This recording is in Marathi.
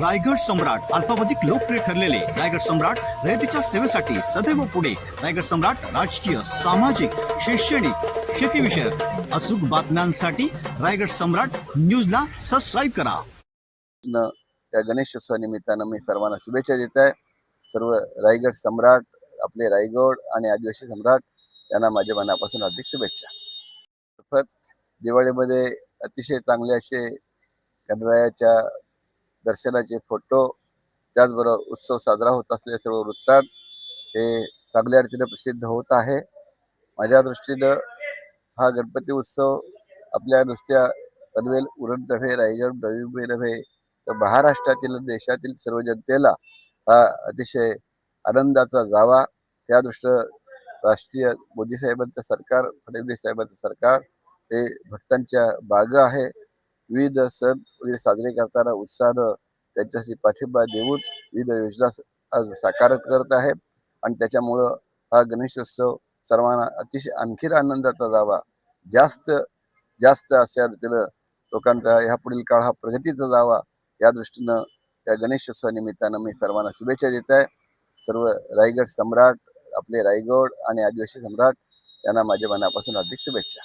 रायगड सम्राट अल्पावधिक लोकप्रिय ठरलेले रायगड सम्राट रयतेच्या सेवेसाठी सदैव पुढे. रायगड सम्राट राजकीय सामाजिक शैक्षणिक शेतीविषयक अचूक बातम्यांसाठी रायगड सम्राट न्यूजला सबस्क्राईब करा. न त्या गणेशोत्सवानिमित्तानं मी सर्वांना शुभेच्छा देत आहे. सर्व रायगड सम्राट आपले रायगड आणि आदिवासी सम्राट यांना माझ्या मनापासून हार्दिक शुभेच्छा. दिवाळीमध्ये अतिशय चांगले असे गणरायाच्या दर्शनाचे फोटो त्याचबरोबर उत्सव साजरा होत असलेले सर्व वृत्तात हे चांगल्या रीतीने प्रसिद्ध होत आहे. माझ्या दृष्टीनं हा गणपती उत्सव आपल्या नुसत्या पनवेल उरण नव्हे रायगड नवी मुंबई नव्हे तर महाराष्ट्रातील देशातील सर्व जनतेला हा अतिशय आनंदाचा जावा. त्या दृष्टीनं राष्ट्रीय मोदी साहेबांचं सरकार फडणवीस साहेबांचं सरकार हे भक्तांच्या बाग आहे. विविध सण विविध साजरे करताना उत्साहानं त्यांच्याशी पाठिंबा देऊन विविध योजना आज साकार करत आहे. आणि त्याच्यामुळं हा गणेशोत्सव सर्वांना अतिशय आणखीन आनंदाचा जावा जास्त जास्त अशा रीतीनं लोकांचा ह्या पुढील काळ हा प्रगतीचा जावा या दृष्टीनं त्या गणेशोत्सवानिमित्तानं मी सर्वांना शुभेच्छा देत आहे. सर्व रायगड सम्राट आपले रायगड आणि आदिवासी सम्राट यांना माझ्या मनापासून हार्दिक शुभेच्छा.